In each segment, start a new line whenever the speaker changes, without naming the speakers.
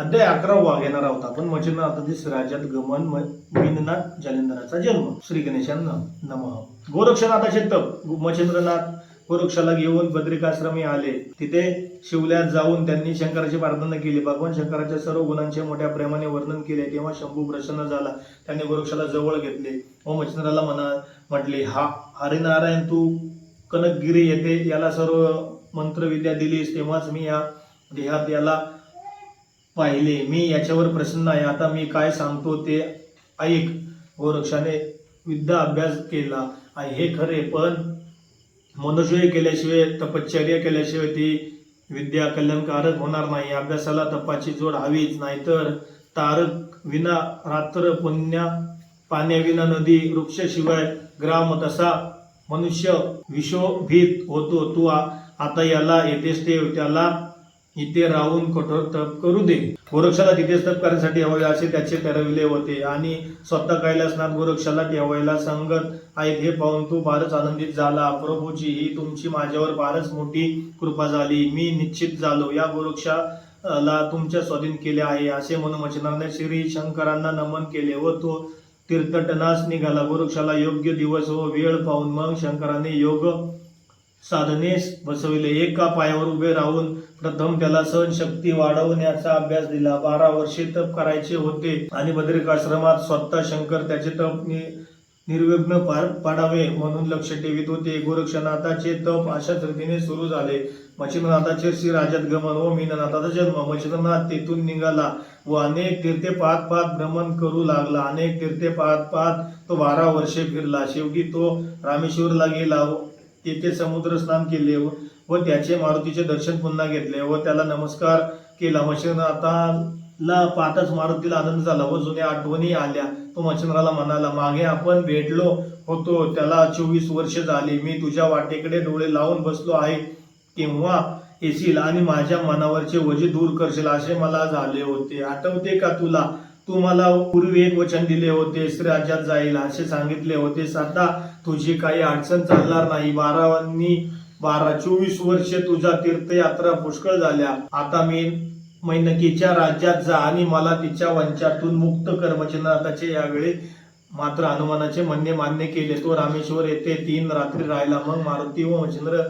अध्याय अकरावा घेणार आहोत आपण. म्हणजे दिस राज्यात गमन म- मीननाथ जन्म. श्री गणेशांना नम. गोरक्षनाथाचे तप मच्छेंद्रनाथ गोरक्षाला घेऊन बद्रिकाश्रमी आले. तिथे शिवल्यात जाऊन त्यांनी शंकराची प्रार्थना केली. भगवान शंकराच्या सर्व गुणांचे मोठ्या प्रेमाने वर्णन केले. तेव्हा शंभू प्रसन्न झाला. त्यांनी गोरक्षाला जवळ घेतले. व मच्छिंद्राला म्हणा म्हटले हा हरिनारायण तू कनकगिरी येथे याला सर्व मंत्रविद्या दिलीस. तेव्हाच मी या देहात याला पाहिले. मी याच्यावर प्रसन्न आहे. आता मी काय सांगतो ते ऐक. गोरक्षाने विद्या अभ्यास केला आहे. हे खरे पण मनुष्य केल्याशिवाय तपश्चर्या केल्याशिवाय ती विद्या कल्याणकारक होणार नाही. अभ्यासाला तपाची जोड हवीच. नाहीतर तारक विना रात्र पुण्या पाण्याविना नदी वृक्षशिवाय ग्राम तसा मनुष्य विशोभित होतो? तू आता याला येथेच ठेव त्याला इथे राहून कठोर तप करू दे. गोरक्षाला तिथेच तप करण्यासाठी हवे असे त्याचे ठरविले होते आणि स्वतः कैलासनाथ गोरक्षाला ठेवायला सांगत आहेत हे पाहून तू फारच आनंदित झाला. प्रभूची ही तुमची माझ्यावर फारच मोठी कृपा झाली. मी निश्चित झालो. या गोरक्षाला तुमच्या स्वाधीन केले आहे. असे म्हणून मचनाने श्री शंकरांना नमन केले व तो तीर्थटनास निघाला. गोरक्षाला योग्य दिवस व वेळ पाहून मग शंकराने योग साधनेस बसविले. एका पायावर उभे राहून प्रथम त्याला सहनशक्ती वाढवण्याचा अभ्यास दिला. बारा वर्षे तप करायचे होते आणि बद्रिकाश्रमात स्वतः शंकर त्याचे तप नि- निर्विघ्न पार पाडावे म्हणून लक्ष ठेवित होते. गोरक्षनाथाचे तप अशाच रीतीने सुरू झाले. मच्छिंद्रनाथाचे श्री राज्यात गमन व मीननाथाचा जन्म. मच्छिंद्रनाथ तेथून निघाला व अनेक तीर्थे पाहत पाहत भ्रमण करू लागला. अनेक तीर्थे पाहत पाहत तो बारा वर्षे फिरला. शेवटी तो रामेश्वरला गेला व तेथे समुद्र स्नान केले व त्याचे मारुतीचे दर्शन पुन्हा घेतले व त्याला नमस्कार केला. मच्छिंद्रनाथाला पाहताच मारुतीला आनंद झाला व जुन्या आठवणी आल्या. तो मच्छिंद्राला म्हणाला मागे आपण भेटलो होतो. त्याला चोवीस वर्ष झाली. मी तुझ्या वाटेकडे डोळे लावून बसलो आहे. केव्हा येशील आणि माझ्या मनावरचे वजे दूर करशील असे मला झाले होते. आठवते का तुला? तू मला पूर्वी एक वचन दिले होते. राज्यात जाईल असे सांगितले होते. आता तुझी काही अडचण चालणार नाही. बारावांनी बारा चोवीस वर्ष तुझ्या तीर्थयात्रा पुष्कळ झाल्या. आता मी मैनकीच्या राज्यात जा आणि मला तिच्या वंचातून मुक्त कर. यावेळी मात्र हनुमानाचे म्हणणे मान्य केले. तो रामेश्वर येथे तीन रात्री राहिला. मग मारुती व मच्छिंद्र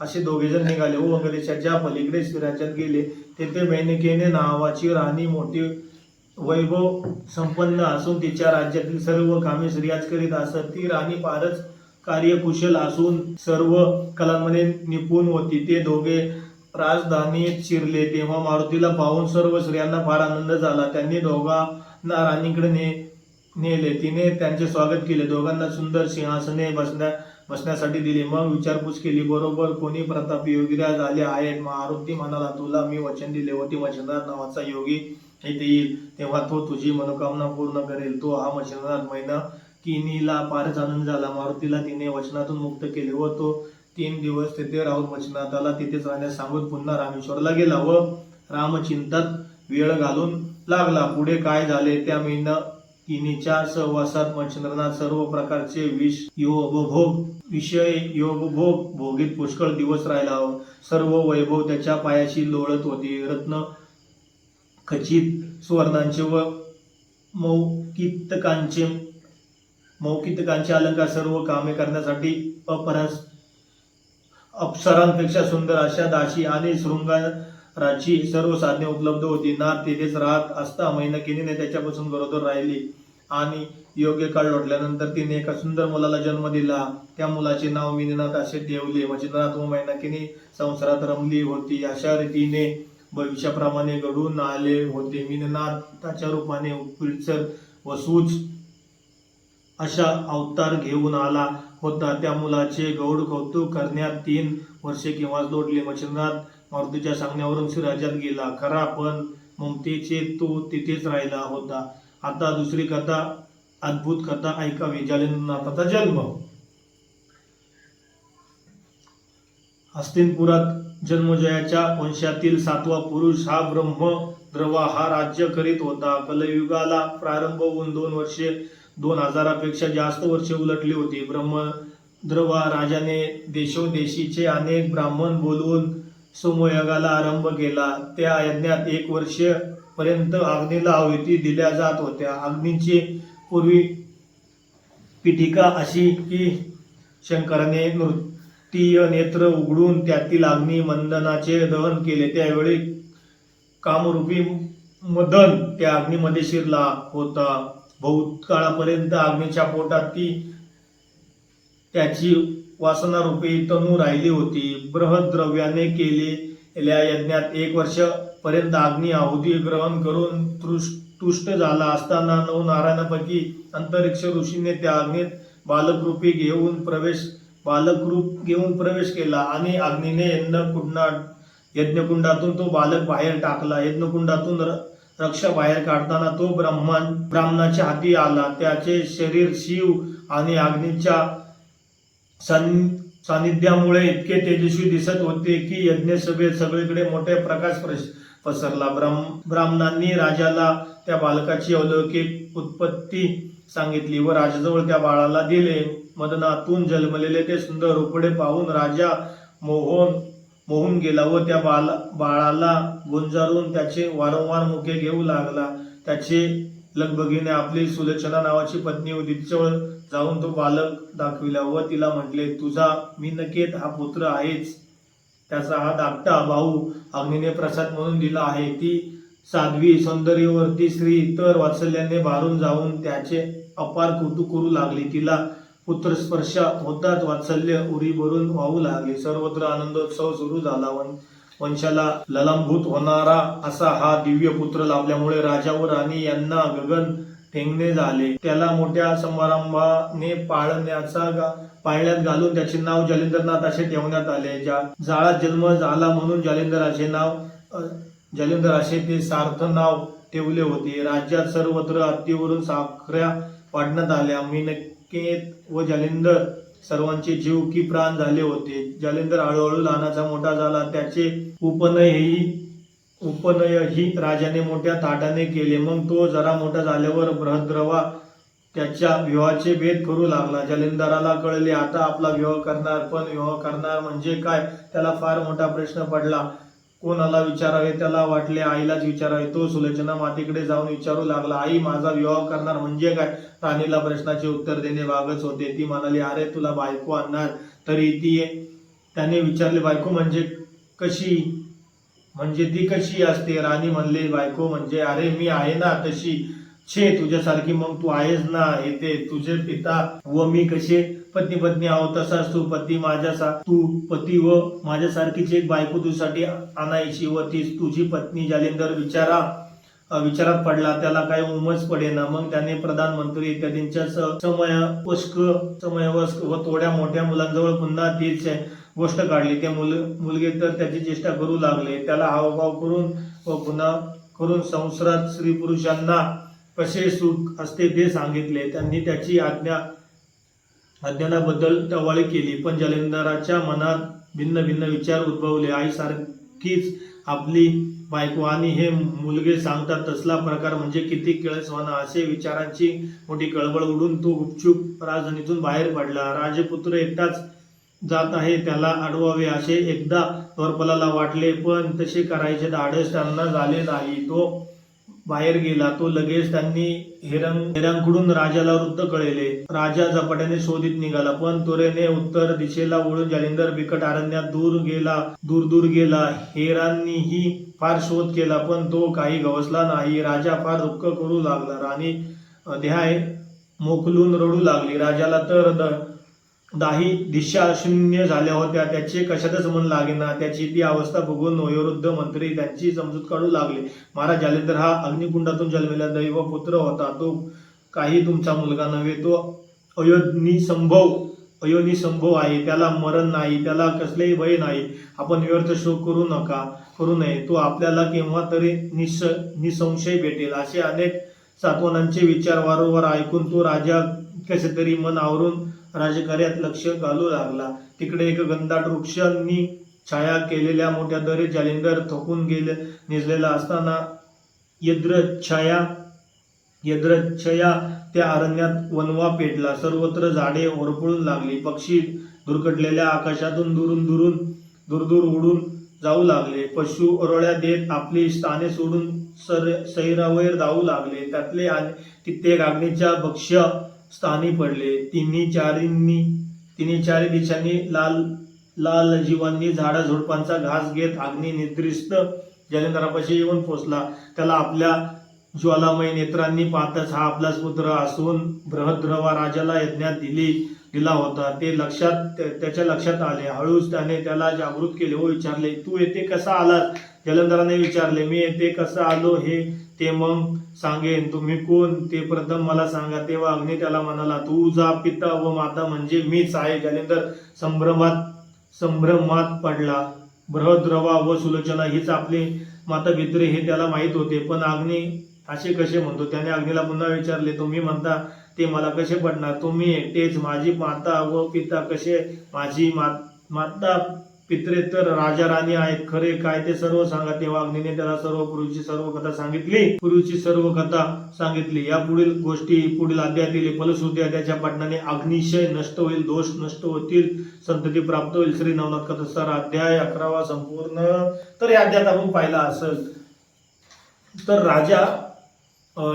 असे दोघे जण निघाले. व वंगदेशाच्या पलीकडे राज्यात गेले. तेथे मैनकेने नावाची राणी मोठी वैभव संपन्न असून तिच्या राज्यातील सर्व कामे श्रियाज करीत असत. ती राणी फारच कार्यकुशल असून सर्व कलांमध्ये निपुण होती ते दोघे राजधानीत शिरले. तेव्हा मारुतीला पाहून सर्व स्त्रियांना फार आनंद झाला. त्यांनी दोघांना राणीकडे ने नेले. तिने त्यांचे स्वागत केले. दोघांना सुंदर सिंहासने बसण्या बसण्यासाठी दिली. मग विचारपूस केली बरोबर कोणी प्रताप योगीराज आले आहेत मारुती म्हणाला तुला मी वचन दिले होते. मच्छिंद्रनाथ नावाचा योगी येथे येईल. तेव्हा तो तुझी मनोकामना पूर्ण करेल. तो हा मच्छिंद्रनाथ महिना किनीला फारच आनंद झाला. मारुतीला तिने वचनातून मुक्त केले व तो तीन दिवस तिथे राहून वचनाताला तिथेच राहण्यास सांगून पुन्हा रामेश्वरला गेला व रामचिंतात वेळ घालून लागला. पुढे काय झाले त्या महिना किनीच्या सहवासात मच्छिंद्रनाथ सर्व प्रकारचे विष योगभोग विषय योगभोग भोगीत पुष्कळ दिवस राहिला सर्व वैभव त्याच्या पायाशी लोळत होती. रत्न खचित सुवर्णांचे व मौकितकांचे मौकितकांचे अलंकार सर्व कामे करण्यासाठी अपरस अप्सरांपेक्षा सुंदर अशा दाशी आणि शृंगाराची सर्व साधने उपलब्ध होती. नाथ तेथेच राहत असता मैनकिनीने त्याच्यापासून गरोदर राहिली आणि योग्य काळ लोटल्यानंतर तिने एका सुंदर मुलाला जन्म दिला. त्या मुलाचे नाव मिनीनाथ असे ठेवले. म्हणजे मच्छिंद्रनाथ व मैनाकिनी संसारात रमली होती. अशा रीतीने भविष्याप्रमाणे घडून आले होते. मीननाथाच्या रूपाने पिळसर व अशा अवतार घेऊन आला होता. त्या मुलाचे गौड कौतुक करण्यात तीन वर्षे केव्हा लोटले मच्छिंद्रनाथ मारुतीच्या सांगण्यावरून राज्यात गेला. खरा पण ममतेचे तो तिथेच राहिला होता. आता दुसरी कथा अद्भुत कथा ऐकावी. जालिंद्रनाथाचा जन्म. हस्तिनपुरात जन्मजयाच्या वंशातील सातवा पुरुष हा ब्रह्म द्रवा हा राज्य करीत होता. कलयुगाला प्रारंभ होऊन दोन वर्षे दोन हजारापेक्षा जास्त वर्षे उलटली होती. ब्रह्मद्रवा राजाने देशोदेशीचे अनेक ब्राह्मण बोलवून सोमयागाला आरंभ केला. त्या यज्ञात एक वर्ष पर्यंत अग्नीला आहुती दिल्या जात होत्या. अग्नीची पूर्वी पीठिका अशी की शंकराने नृत्य नेत्र उघडून त्यातील अग्नी मंदनाचे दहन केले. त्यावेळी कामरूपी मदन त्या अग्नीमध्ये शिरला होता. भूतकाळापर्यंत अग्नीच्या पोटात ती त्याची वासनारूपी तनू राहिली होती. बृहद्रव्याने केलेल्या यज्ञात एक वर्ष पर्यंत अग्नी आहुती ग्रहण करून तुष्ट झाला असताना नऊ नारायणापैकी अंतरिक्ष ऋषीने त्या अग्नीत बालकरूपी घेऊन प्रवेश बालकरूप घेऊन प्रवेश केला आणि अग्नीने यज्ञकुंडा यज्ञकुंडातून तो बालक बाहेर टाकला. यज्ञकुंडातून र- रक्षा बाहेर काढताना तो ब्राह्मण ब्राह्मणाच्या हाती आला. त्याचे शरीर शिव आणि अग्नीच्या सन सानिध्यामुळे इतके तेजस्वी दिसत होते की यज्ञसभेत सगळीकडे मोठे प्रकाश पसरला. ब्राह्म ब्राह्मणांनी राजाला त्या बालकाची अलौकिक उत्पत्ती सांगितली व राजाजवळ त्या बाळाला दिले. मदनातून जन्मलेले ते सुंदर रुपडे पाहून राजा मोहन मोहून गेला व त्या बाला बाळाला गुंजारून त्याचे वारंवार मुखे घेऊ लागला. त्याचे लगबगीने आपली सुलोचना नावाची पत्नी होती तिच्यावर जाऊन तो बालक दाखविला व तिला म्हटले तुझा मी नकेत हा पुत्र आहेच. त्याचा हा धाकटा भाऊ अग्नीने प्रसाद म्हणून दिला आहे. ती साध्वी सौंदर्यवरती स्त्री तर वात्सल्याने भारून जाऊन त्याचे अपार कौतुक करू लागली. तिला पुत्र स्पर्श होताच वात्सल्य उरी भरून वाहू लागले. सर्वत्र आनंदोत्सव सुरू झाला. वन वंशाला ललंभूत होणारा असा हा दिव्य पुत्र लाभल्यामुळे राजा व राणी यांना गगन ठेंगणे झाले. त्याला मोठ्या समारंभाने पाळण्याचा पाळण्यात घालून त्याचे नाव जालिंदरनाथ असे ठेवण्यात आले. ज्या जाळात जन्म झाला म्हणून जालिंदर असे नाव अ, जालिंदर असे ते सार्थ नाव ठेवले होते. राज्यात सर्वत्र हत्तीवरून साखऱ्या वाढण्यात आल्या. केत व जालिंदर सर्वांचे जीव की प्राण झाले होते. जालिंदर हळूहळू लहानाचा मोठा झाला. त्याचे उपनयही उपनयही राजाने मोठ्या ताटाने केले. मग तो जरा मोठा झाल्यावर बृहद्रवा त्याच्या विवाहाचे भेद करू लागला. जालिंदराला कळले आता आपला विवाह करणार पण विवाह करणार म्हणजे काय? त्याला फार मोठा प्रश्न पडला. कोणाला विचारावे त्याला वाटले आईलाच विचारावे. तो सुलोचना मातेकडे जाऊन विचारू लागला आई माझा विवाह करणार म्हणजे काय? राणीला प्रश्नाचे उत्तर देणे भागच होते. ती म्हणाली अरे तुला बायको आणणार तरी ती त्याने विचारले बायको म्हणजे कशी? म्हणजे ती कशी असते? राणी म्हणले बायको म्हणजे अरे मी आहे ना तशी. छे तुझ्यासारखी मग तू आहेस ना येते तुझे पिता व मी कसे? पत्नी पत्नी आहो तसाच तू पती माझ्या तू पती व माझ्यासारखीच एक बायको तुझ्यासाठी आणायची व तीच तुझी पत्नी जालिंदर विचारा. विचारात पडला त्याला काही उमच पडेना. मग त्याने प्रधानमंत्री इत्यादींच्या स- समयवस्क समयवस्क व थोड्या मोठ्या मुलांजवळ पुन्हा तीच गोष्ट काढली. ते मुल मुलगे तर त्याची चेष्टा करू लागले. त्याला हावभाव करून व पुन्हा करून संसारात स्त्री पुरुषांना कसे सुख असते ते सांगितले. त्यांनी त्याची आज्ञा अज्ञानाबद्दल टवाळी केली. पण जलेंदराच्या मनात भिन्न भिन्न विचार उद्भवले. आईसारखीच आपली बायको आणि हे मुलगे सांगतात तसला प्रकार म्हणजे किती केळसवाना असे विचारांची मोठी कळबळ उडून तो गुपचूप राजधानीतून बाहेर पडला. राजपुत्र एकटाच जात आहे त्याला अडवावे. असे एकदा द्वारपालाला वाटले पण तसे करायचे धाडस त्यांना झाले नाही. तो बाहेर गेला तो लगेच त्यांनी हिरंग हिरांकडून राजाला वृत्त कळले. राजा झपाट्याने शोधित निघाला पण तोरेने उत्तर दिशेला ओळून जालिंदर बिकट अरण्यात दूर गेला दूर दूर गेला. हेरांनीही फार शोध केला पण तो काही गवसला नाही. राजा फार दुःख करू लागला. राणी ध्याय मोकलून रडू लागली. राजाला तर दाही दिशा शून्य झाल्या होत्या. त्याचे कशातच मन लागेना त्याची ती अवस्था बघून वयोवृद्ध मंत्री त्यांची समजूत काढू लागले. महाराज जालेंद्र हा अग्निकुंडातून जन्मलेला दैव पुत्र होता. तो काही तुमचा मुलगा नव्हे. तो अयोनी संभव अयोनी संभव आहे. त्याला मरण नाही. त्याला कसलेही भय नाही. आपण व्यर्थ शोक करू नका करू नये. तो आपल्याला केव्हा तरी निस निसंशय भेटेल. असे अनेक सातवनांचे विचार वारंवार ऐकून तो राजा कसे तरी मन आवरून राजकार्यात लक्ष घालू लागला. तिकडे एक गंधाट वृक्षांनी छाया केलेल्या मोठ्या दरीत जालिंदर थकून गेले निजलेला असताना यद्रच्छाया यद्रच्छया त्या अरण्यात वनवा पेटला. सर्वत्र झाडे ओरपळून लागली. पक्षी धुरकटलेल्या आकाशातून दुरून दुरून दूर दूर उडून जाऊ लागले. पशु ओरळ्या देत आपली स्थाने सोडून सर सैरावैर जाऊ लागले. त्यातले आणि कित्येक अग्नीच्या भक्ष्य स्थानी पडले. तिन्ही चारींनी तिन्ही चारी दिशांनी लाल लाल जीवांनी झाडा झुडपांचा घास घेत अग्नी निद्रिस्त जलेंद्रापाशी येऊन पोचला. त्याला आपल्या ज्वालामय नेत्रांनी पाहताच हा आपलाच पुत्र असून बृहद्रवा राजाला यज्ञात दिली दिला होता. ते लक्षात त्याच्या लक्षात आले. हळूच त्याने त्याला जागृत केले. व विचारले तू येथे कसा आलास? जलंधराने विचारले. मी येथे कसा आलो हे ते मग सांगेन तुम्ही कोण? ते प्रथम मला सांगा. तेव्हा अग्नी त्याला म्हणाला तुझा पिता व माता म्हणजे मीच आहे. जालिंदर संभ्रमात संभ्रमात पडला. बृहद्रवा व सुलोचना हीच आपली माता भित्रे हे त्याला माहीत होते. पण अग्नी असे कसे म्हणतो? त्याने अग्नीला पुन्हा विचारले तुम्ही म्हणता ते मला कसे पडणार? तुम्ही एकटेच. माझी माता व पिता कसे? माझी मा- माता पित्रे तर राजा राणी आहेत खरे काय ते सर्व सांगा. तेव्हा अग्निने त्याला सर्व पूर्वीची सर्व कथा सांगितली. पूर्वीची सर्व कथा सांगितली. या पुढील गोष्टी पुढील अध्यायातील फलश्रुती अध्यायाच्या पठणाने अग्निशय नष्ट होईल दोष नष्ट होतील संतती प्राप्त होईल. श्री नवनाथ कथासार अध्याय अकरावा संपूर्ण. तर या अध्यायात आपण पाहिला असेल तर राजा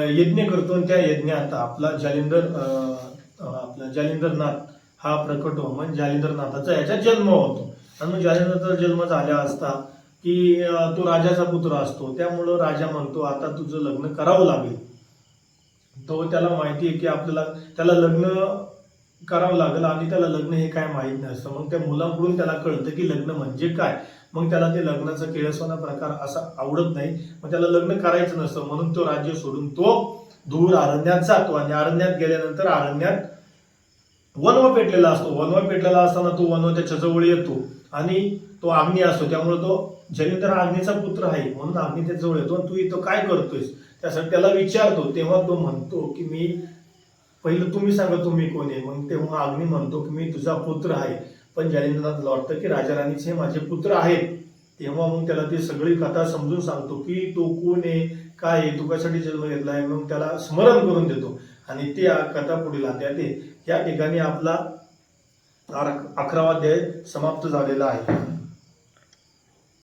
यज्ञ करतो आणि त्या यज्ञात आपला जालिंदर अं, आपला जालिंदरनाथ हा प्रकट होमन जालिंदरनाथाचा याचा जन्म होतो. आणि मग जालिंदरचा जन्म झाला असता की तो राजाचा पुत्र असतो. त्यामुळं राजा म्हणतो आता तुझं लग्न करावं लागेल. तो त्याला माहिती आहे की आपल्याला त्याला लग्न करावं लागलं आणि त्याला लग्न हे काय माहीत नसतं मग त्या मुलांकडून त्याला कळतं की लग्न म्हणजे काय. मग त्याला ते लग्नाचा केळसवाना प्रकार असा आवडत नाही. मग त्याला लग्न करायचं नसतं. म्हणून तो राज्य सोडून तो दूर अरण्यात जातो आणि अरण्यात गेल्यानंतर अरण्यात वनवा पेटलेला असतो. वनवा पेटलेला असताना तो वनवा त्याच्याजवळ येतो. आणि तो अग्नी असतो त्यामुळे तो जलिंदर अग्नीचा पुत्र आहे म्हणून अग्नी त्याच्याजवळ येतो. आणि तू इथं काय करतोयस? त्यासाठी त्याला विचारतो तेव्हा तो म्हणतो की मी पहिलं तुम्ही सांगा तुम्ही कोण आहे? मग तेव्हा अग्नी म्हणतो की मी तुझा पुत्र आहे. पण जालिंद्रनाथला वाटतं की राजा राणीचे माझे पुत्र आहेत. तेव्हा मग त्याला ती सगळी कथा समजून सांगतो की तो कोण आहे काय आहे तू कशासाठी जन्म घेतला आहे मग त्याला स्मरण करून देतो. आणि ते कथा पुढे अध्यायात या ठिकाणी आपला अकरावा अध्याय समाप्त झालेला आहे.